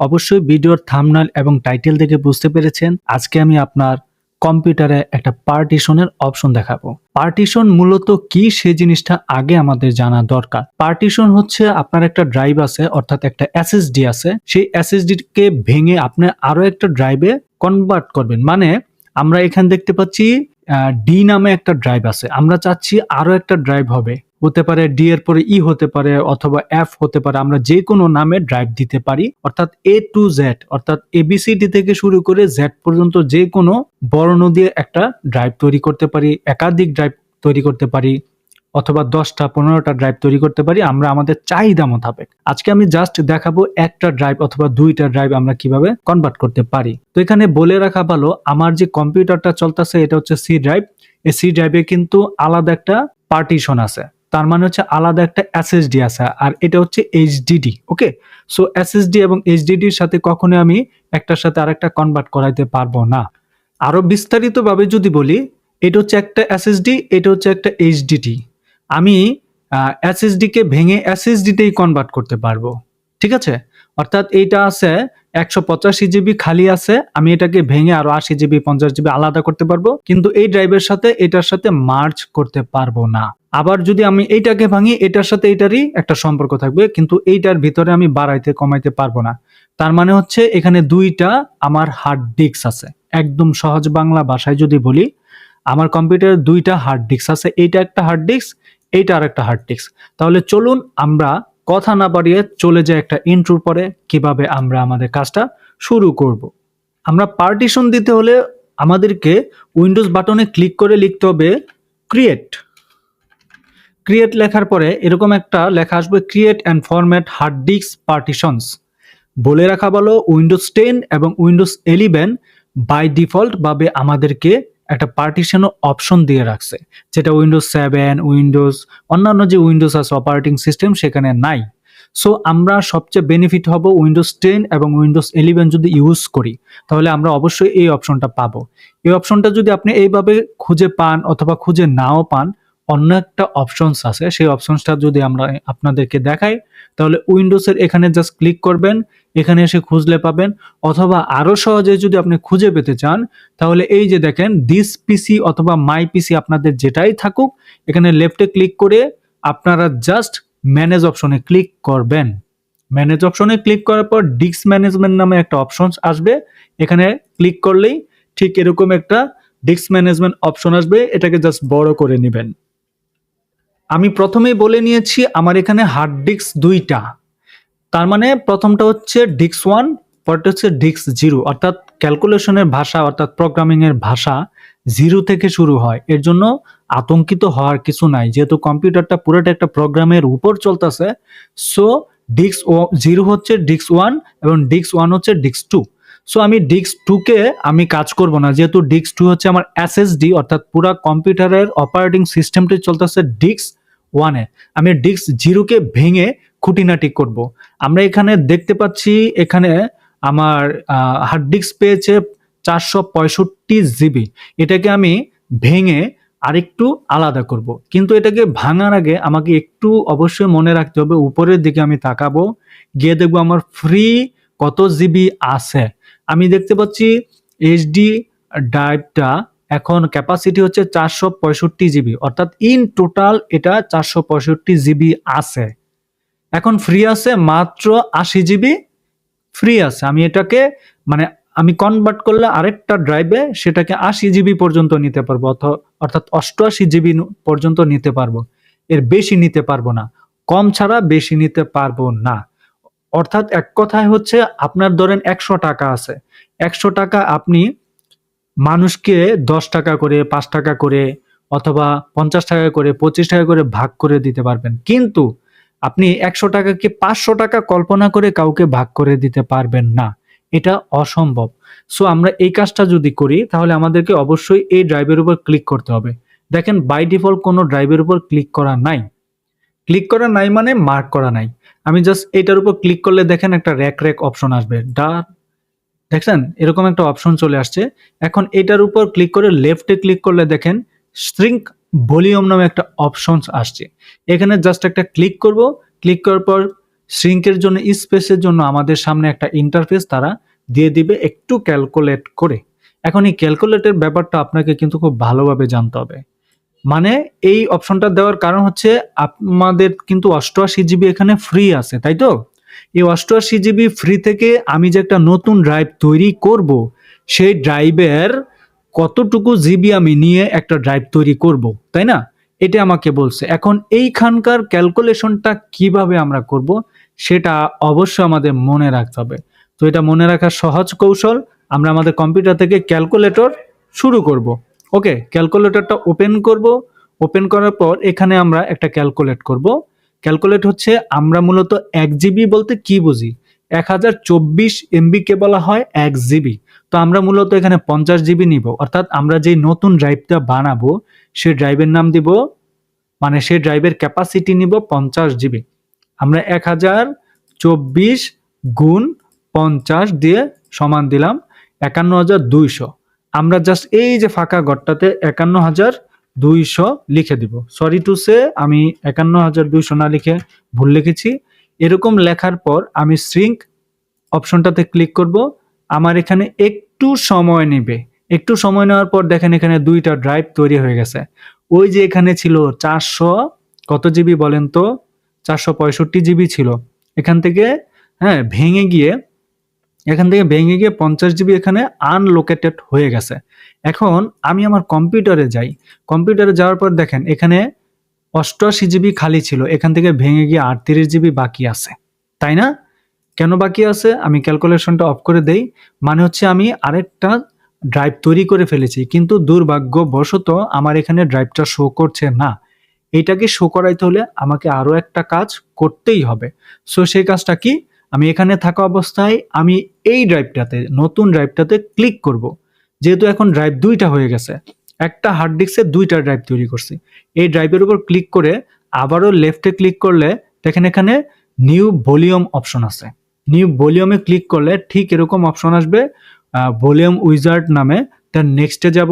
অবশ্যই ভিডিওর থামনাল এবং টাইটেল দেখে বুঝতে পেরেছেন। আজকে আমি আপনার কম্পিউটারে একটা পার্টিশনের অপশন দেখাবো। পার্টিশন মূলত কি সেই জিনিসটা আগে আমাদের জানা দরকার। পার্টিশন হচ্ছে আপনার একটা ড্রাইভ আছে, অর্থাৎ একটা এসএসডি আছে। সেই এসএসডি কে ভেঙে আপনি আরও একটা ড্রাইভে কনভার্ট করবেন। মানে আমরা এখানে দেখতে পাচ্ছি ডি নামে একটা ড্রাইভ আছে। আমরা চাচ্ছি আরও একটা ড্রাইভ হবে। হতে পারে ডি এর পরে ই হতে পারে অথবা এফ হতে পারে, আমরা যে কোনো নামে ড্রাইভ দিতে পারি। অর্থাৎ এ টু জেড অর্থাৎ এবিসিডি থেকে শুরু করে জেড পর্যন্ত যে কোনো বর্ণ দিয়ে একটা ড্রাইভ তৈরি করতে পারি, একাধিক ড্রাইভ তৈরি করতে পারি, অথবা দশটা, পনেরোটা ড্রাইভ তৈরি করতে পারি, আমরা আমাদের চাহিদা মোতাবেক। আজকে আমি জাস্ট দেখাবো একটা ড্রাইভ অথবা দুইটা ড্রাইভ আমরা কীভাবে কনভার্ট করতে পারি। তো এখানে বলে রাখা ভালো, আমার যে কম্পিউটারটা চলতেছে, এটা হচ্ছে সি ড্রাইভ এই সি ড্রাইভে কিন্তু আলাদা একটা পার্টিশন আছে। তার মানে হচ্ছে আলাদা একটা এসএসডি আছে, আর এটা হচ্ছে এইচডিডি ওকে সো এসএসডি এবং এইচডিডির সাথে কখনো আমি একটার সাথে আরেকটা কনভার্ট করাইতে পারব না। আরও বিস্তারিতভাবে যদি বলি, এটা হচ্ছে একটা এসএসডি এটা হচ্ছে একটা এইচডিডি আমি এসএসডি কে ভেঙে এসএসডিতেই কনভার্ট করতে পারব, ঠিক আছে? অর্থাৎ এইটা আছে একশো পঁচাশি জিবি খালি আছে, আমি এটাকে ভেঙে আরও আশি জিবি, পঞ্চাশ জিবি আলাদা করতে পারব, কিন্তু এই ড্রাইভের সাথে, এটার সাথে মার্চ করতে পারব না। আবার যদি আমি এইটাকে ভাঙি, এটার সাথে এটারই একটা সম্পর্ক থাকবে, কিন্তু এইটার ভিতরে আমি বাড়াইতে, কমাইতে পারব না। তার মানে হচ্ছে, এখানে দুইটা আমার হার্ড ডিস্ক আছে। একদম সহজ বাংলা ভাষায় যদি বলি, আমার কম্পিউটারে দুইটা হার্ড ডিস্ক আছে, এইটা একটা হার্ড ডিস্ক এইটা আর একটা হার্ড ডিস্ক তাহলে চলুন আমরা কথা না বাড়িয়ে চলে যায় একটা ইন্ট্রোর পরে কীভাবে আমরা আমাদের কাজটা শুরু করব। আমরা পার্টিশন দিতে হলে আমাদেরকে উইন্ডোজ বাটনে ক্লিক করে লিখতে হবে ক্রিয়েট ক্রিয়েট লেখার পরে এরকম একটা লেখা আসবে create and format hard disk partitions বলে রাখা ভালো উইন্ডোজ টেন এবং উইন্ডোজ এলিভেন বাই ডিফল্ট ভাবে আমাদেরকে একটা পার্টিশন অপশন দিয়ে রাখছে। যেটা উইন্ডোজ সেভেন উইন্ডোজ অন্যান্য যে উইন্ডোজ আছে অপারেটিং সিস্টেম সেখানে নাই। সো আমরা সবচেয়ে বেনিফিট হব উইন্ডোজ টেন এবং উইন্ডোজ ইলেভেন যদি ইউজ করি, তাহলে আমরা অবশ্যই এই অপশনটা পাবো। এই অপশনটা যদি আপনি এইভাবে খুঁজে পান অথবা খুঁজে নাও পান অন্য একটা অপশনস আছে। সেই অপশনসটা যদি আমরা আপনাদেরকে দেখাই, তাহলে উইন্ডোজের এখানে জাস্ট ক্লিক করবেন, এখানে এসে খুঁজলে পাবেন। অথবা আরও সহজে যদি আপনি খুঁজে পেতে চান, তাহলে এই যে দেখেন দিস পিসি অথবা মাই পিসি আপনাদের যেটাই থাকুক, এখানে লেফটে ক্লিক করে আপনারা জাস্ট ম্যানেজ অপশনে ক্লিক করবেন। ম্যানেজ অপশনে ক্লিক করার পর ডিস্ক ম্যানেজমেন্ট নামে একটা অপশন আসবে। এখানে ক্লিক করলেই ঠিক এরকম একটা ডিস্ক ম্যানেজমেন্ট অপশন আসবে। এটাকে জাস্ট বড় করে নেবেন। আমি প্রথমেই বলে নিয়েছি আমার এখানে হার্ড ডিস্ক দুইটা। তার মানে প্রথমটা হচ্ছে ডিস্ক ওয়ান পরটা হচ্ছে ডিস্ক জিরো অর্থাৎ ক্যালকুলেশনের ভাষা, অর্থাৎ প্রোগ্রামিং এর ভাষা জিরো থেকে শুরু হয়। এর জন্য আতঙ্কিত হওয়ার কিছু নাই। যেহেতু কম্পিউটারটা পুরোটা একটা প্রোগ্রামের উপর চলতেছে সো ডিস্ক জিরো হচ্ছে ডিস্ক ওয়ান এবং ডিস্ক ওয়ান হচ্ছে ডিস্ক টু সো আমি ডিস্ক টুকে আমি কাজ করব না। যেহেতু ডিস্ক টু হচ্ছে আমার এসএসডি অর্থাৎ পুরো কম্পিউটারের অপারেটিং সিস্টেমটি চলতেছে ডিস্ক ওয়ানে আমি ডিস্ক জিরোকে ভেঙে খুঁটিনাটি করব। আমরা এখানে দেখতে পাচ্ছি এখানে আমার হার্ড ডিস্ক পেয়েছে চারশো পঁয়ষট্টি জিবি। এটাকে আমি ভেঙে আরেকটু আলাদা করব। কিন্তু এটাকে ভাঙার আগে আমাকে একটু অবশ্যই মনে রাখতে হবে, উপরের দিকে আমি তাকাবো। গিয়ে দেখব আমার ফ্রি কত জিবি আছে। আমি দেখতে পাচ্ছি এইচডি ড্রাইভটা এখন ক্যাপাসিটি হচ্ছে চারশো পঁয়ষট্টি জিবি, অর্থাৎ ইন টোটাল এটা চারশো পঁয়ষট্টি জিবি আছে। এখন ফ্রি আছে মাত্র আশি জিবি ফ্রি আছে। আমি এটাকে মানে আমি কনভার্ট করলে আরেকটা ড্রাইভে সেটাকে আশি জিবি পর্যন্ত নিতে পারব অর্থাৎ অষ্টআশি জিবি পর্যন্ত নিতে পারব। এর বেশি নিতে পারব না, কম ছাড়া বেশি নিতে পারব না। অর্থাৎ এক কথায় হচ্ছে আপনার ধরেন একশো টাকা আছে, একশো টাকা আপনি মানুষকে দশ টাকা করে, পাঁচ টাকা করে অথবা পঞ্চাশ টাকা করে, পঁচিশ টাকা করে ভাগ করে দিতে পারবেন। কিন্তু আপনি একশো টাকাকে পাঁচশো টাকা কল্পনা করে কাউকে ভাগ করে দিতে পারবেন না। এটা অসম্ভব। সো আমরা এই কাজটা যদি করি, তাহলে আমাদেরকে অবশ্যই এই ড্রাইভের উপর ক্লিক করতে হবে। দেখেন বাই ডিফল্ট কোনো ড্রাইভের উপর ক্লিক করা নাই। ক্লিক করা নাই মানে মার্ক করা নাই। আমি জাস্ট এটার উপর ক্লিক করলে দেখেন একটা র্যাক র্যাক অপশন আসবে। ডা দেখছেন? এরকম একটা অপশন চলে আসছে। এখন এটার উপর ক্লিক করে লেফটে ক্লিক করলে দেখেন স্ট্রিঙ্ক ভলিউম নামে একটা অপশন আসছে। এখানে জাস্ট একটা ক্লিক করব। ক্লিক করার পর শ্রিঙ্কের জন্য স্পেসের জন্য আমাদের সামনে একটা ইন্টারফেস তারা দিয়ে দিবে একটু ক্যালকুলেট করে। এখন এই ক্যালকুলেটের ব্যাপারটা আপনাকে কিন্তু খুব ভালোভাবে জানতে হবে। মানে এই অপশনটা দেওয়ার কারণ হচ্ছে আমাদের কিন্তু অষ্টআশি জিবি এখানে ফ্রি আছে, তাই তো? এই অষ্টআশি জিবি ফ্রি থেকে আমি যে একটা নতুন ড্রাইভ তৈরি করব, সেই ড্রাইভের কতটুকু জিবি আমি নিয়ে একটা ড্রাইভ তৈরি করব, তাই না? এটা আমাকে বলছে। এখন এইখানকার ক্যালকুলেশনটা কীভাবে আমরা করব, সেটা অবশ্যই আমাদের মনে রাখতে হবে। তো এটা মনে রাখার সহজ কৌশল, আমরা আমাদের কম্পিউটার থেকে ক্যালকুলেটর শুরু করব। ওকে ক্যালকুলেটরটা ওপেন করব। ওপেন করার পর এখানে আমরা একটা ক্যালকুলেট করব। ক্যালকুলেট হচ্ছে আমরা মূলত এক জিবি বলতে কি বুঝি? এক হাজার চব্বিশ এমবিকে বলা হয় এক জিবি। তো আমরা মূলত এখানে পঞ্চাশ জিবি নিব। অর্থাৎ আমরা যে নতুন ড্রাইভটা বানাবো সেই ড্রাইভের নাম দিব মানে সেই ড্রাইভের ক্যাপাসিটি নিব পঞ্চাশ জিবি। আমরা এক হাজার চব্বিশ গুণ পঞ্চাশ দিয়ে সমান দিলাম একান্ন হাজার দুইশো। আমরা জাস্ট এই যে ফাঁকা ঘরটাতে একান্ন হাজার দুইশো লিখে দিব। সরি টু সে আমি একান্ন হাজার দুইশো না লিখে ভুল লিখেছি। এরকম লেখার পর আমি শ্রিঙ্ক অপশনটাতে ক্লিক করব। আমার এখানে একটু সময় নেবে। একটু সময় নেওয়ার পর দেখেন এখানে দুইটা ড্রাইভ তৈরি হয়ে গেছে। ওই যে এখানে ছিল চারশো, কত জিবি বলেন তো? চারশো পঁয়ষট্টি জিবি ছিল। এখান থেকে হ্যাঁ ভেঙে গিয়ে এখান থেকে ভেঙে গিয়ে পঞ্চাশ জিবি এখানে আনলোকেটেড হয়ে গেছে। এখন আমি আমার কম্পিউটারে যাই। কম্পিউটারে যাওয়ার পর দেখেন, এখানে অষ্টআশি জিবি খালি ছিল। এখান থেকে ভেঙে গিয়ে আটত্রিশ জিবি বাকি আছে। তাই না? কেন বাকি আছে? আমি ক্যালকুলেশনটা অফ করে দেই। মানে হচ্ছে আমি আরেকটা ড্রাইভ তৈরি করে ফেলেছি। কিন্তু দুর্ভাগ্যবশত আমার এখানে ড্রাইভটা শো করছে না। এটাকে শো করাইতে হলে আমাকে আরও একটা কাজ করতেই হবে। সো সেই কাজটা কি? আমি এখানে থাকা অবস্থায় আমি এই ড্রাইভটাতে নতুন ড্রাইভটাতে ক্লিক করব। যেহেতু এখন ড্রাইভ দুইটা হয়ে গেছে, একটা হার্ড ডিস্কে দুইটা ড্রাইভ তৈরি করছি। এই ড্রাইভের উপর ক্লিক করে আবারও লেফটে ক্লিক করলে দেখেন এখানে নিউ ভলিউম অপশন আছে। নিউ ভলিউমে ক্লিক করলে ঠিক এরকম অপশন আসবে ভলিউম উইজার্ড নামে। দেন নেক্সটে যাব।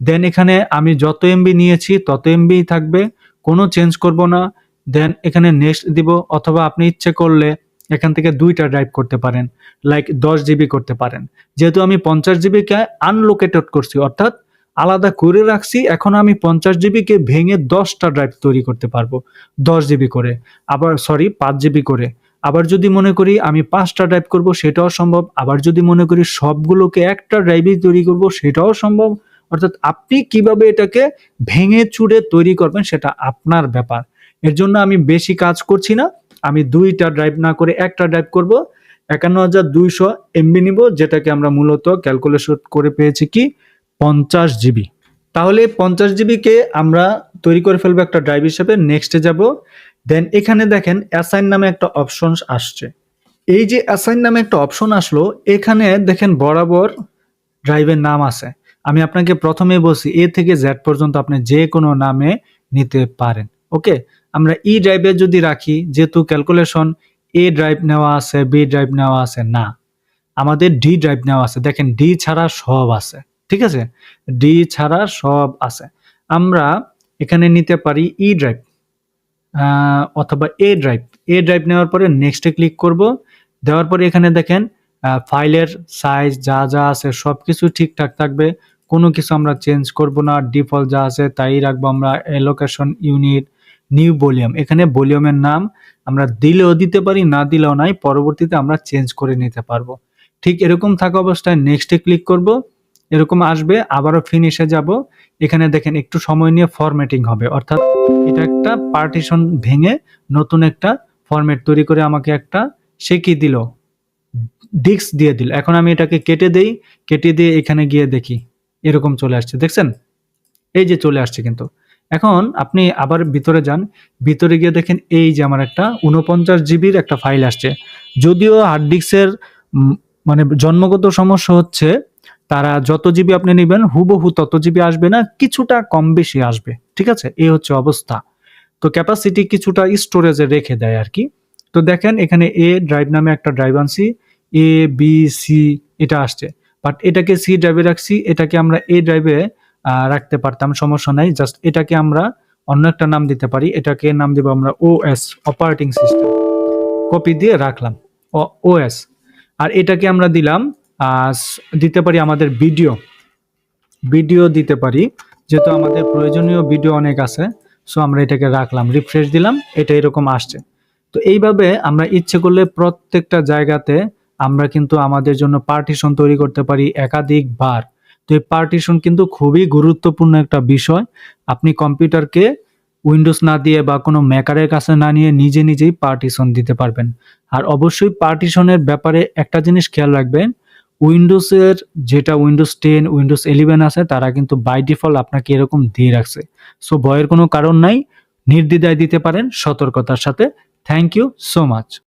দেন এখানে আমি যত এমবি নিয়েছি তত এমবি থাকবে, কোনো চেঞ্জ করব না। দেন এখানে নেক্সট দিব, অথবা আপনি ইচ্ছে করলে এখান থেকে দুইটা ড্রাইভ করতে পারেন লাইক দশ জিবি করতে পারেন। যেহেতু আমি পঞ্চাশ জিবিকে আনলোকেটেড করছি, অর্থাৎ আলাদা করে রাখছি, এখন আমি পঞ্চাশ জিবিকে ভেঙে দশটা ড্রাইভ তৈরি করতে পারব, দশ জিবি করে। আবার সরি পাঁচ জিবি করে। আবার যদি মনে করি আমি পাঁচটা ড্রাইভ করব, সেটাও সম্ভব। আবার যদি মনে করি সবগুলোকে একটা ড্রাইভই তৈরি করব, সেটাও সম্ভব। অর্থাৎ আপনি কীভাবে এটাকে ভেঙে চুড়ে তৈরি করবেন, সেটা আপনার ব্যাপার। এর জন্য আমি বেশি কাজ করছি না। আমি দুইটা ড্রাইভ না করে একটা ড্রাইভ করব। একান্ন হাজার দুইশো এমবি নিব, যেটাকে আমরা মূলত ক্যালকুলেশন করে পেয়েছি কি? পঞ্চাশ জিবি। তাহলে পঞ্চাশ জিবিকে আমরা তৈরি করে ফেলব একটা ড্রাইভ হিসেবে নেক্সটে যাব। দেন এখানে দেখেন অ্যাসাইন নামে একটা অপশন আসছে। এই যে অ্যাসাইন নামে একটা অপশন আসলো, এখানে দেখেন বরাবর ড্রাইভের নাম আছে। আমি আপনাকে প্রথমে বলছি, এ থেকে জেড পর্যন্ত আপনি যে কোনো নামে নিতে পারেন। ওকে আমরা ই ড্রাইভে যদি রাখি, যেহেতু ক্যালকুলেশন এ ড্রাইভ নেওয়া আছে বি ড্রাইভ নেওয়া আছে, না। আমাদের ডি ড্রাইভ নেওয়া আছে। দেখেন ডি ছাড়া সব আছে। ঠিক আছে? ডি ছাড়া সব আছে। আমরা এখানে নিতে পারি ই ড্রাইভ অথবা এ ড্রাইভ এ ড্রাইভ নেওয়ার পরে নেক্সটে ক্লিক করব। দেওয়ার পরে এখানে দেখেন ফাইলের সাইজ যা যা আছে সব কিছু ঠিকঠাক থাকবে। কোনো কিছু আমরা চেঞ্জ করব না। ডিফল্ট যা আছে, তাই রাখব আমরা। লোকেশন ইউনিট নিউ ভলিউম এখানে ভলিউমের নাম আমরা দিলেও দিতে পারি, না দিলেও নাই, পরবর্তীতে আমরা চেঞ্জ করে নিতে পারব। ঠিক এরকম থাকা অবস্থায় নেক্সটে ক্লিক করব। এরকম আসবে, আবারও ফিনিশে যাব। এখানে দেখেন একটু সময় নিয়ে ফরম্যাটিং হবে। অর্থাৎ এটা একটা পার্টিশন ভেঙে নতুন একটা ফরম্যাট তৈরি করে আমাকে একটা সে কি দিল? ডিস্ক দিয়ে দিল। এখন আমি এটাকে কেটে দেই, কেটে দিয়ে এখানে গিয়ে দেখি। এরকম চলে আসছে। দেখছেন? এই যে চলে আসছে কিন্তু। এখন আপনি আবার ভিতরে যান। ভিতরে গিয়ে দেখেন এই যে আমার একটা উনপঞ্চাশ জিবির একটা ফাইল আসছে। যদিও হার্ড ডিস্কের মানে জন্মগত সমস্যা হচ্ছে, তারা যত জিবি আপনি নেবেন, হুবহু তত জিবি আসবে না, কিছুটা কম বেশি আসবে। ঠিক আছে? এই হচ্ছে অবস্থা। তো ক্যাপাসিটি কিছুটা স্টোরেজে রেখে দেয় আর কি তো দেখেন এখানে এ ড্রাইভ নামে একটা ড্রাইভ আনছি। এ বি সি এটা আসছে। বাট এটাকে সি ড্রাইভে রাখছি। এটাকে আমরা এ ড্রাইভে রাখতে পারতাম, সমস্যা নাই। জাস্ট এটাকে আমরা অন্য একটা নাম দিতে পারি। এটাকে নাম দেবো আমরা O S operating system copy দিয়ে রাখলাম। ওএস আর এটাকে আমরা দিলাম দিতে পারি আমাদের ভিডিও ভিডিও দিতে পারি, যেহেতু আমাদের প্রয়োজনীয় ভিডিও অনেক আছে সো আমরা এটাকে রাখলাম। রিফ্রেশ দিলাম, এটা এরকম আসছে। তো এইভাবে আমরা ইচ্ছে করলে প্রত্যেকটা জায়গাতে আমরা কিন্তু আমাদের জন্য পার্টিশন তৈরি করতে পারি একাধিকবার। তো এই পার্টিশন কিন্তু খুবই গুরুত্বপূর্ণ একটা বিষয়। আপনি কম্পিউটারকে উইন্ডোজ না দিয়ে বা কোনো মেকারের কাছে না নিয়ে নিজে নিজেই পার্টিশন দিতে পারবেন। আর অবশ্যই পার্টিশনের ব্যাপারে একটা জিনিস খেয়াল রাখবেন, উইন্ডোজের যেটা উইন্ডোজ টেন, উইন্ডোজ ইলেভেন আছে, তারা কিন্তু বাই ডিফল্ট আপনাকে এরকম দিয়ে রাখছে। সো ভয়ের কোনো কারণ নাই, নির্দ্বিধায় দিতে পারেন সতর্কতার সাথে। Thank you so much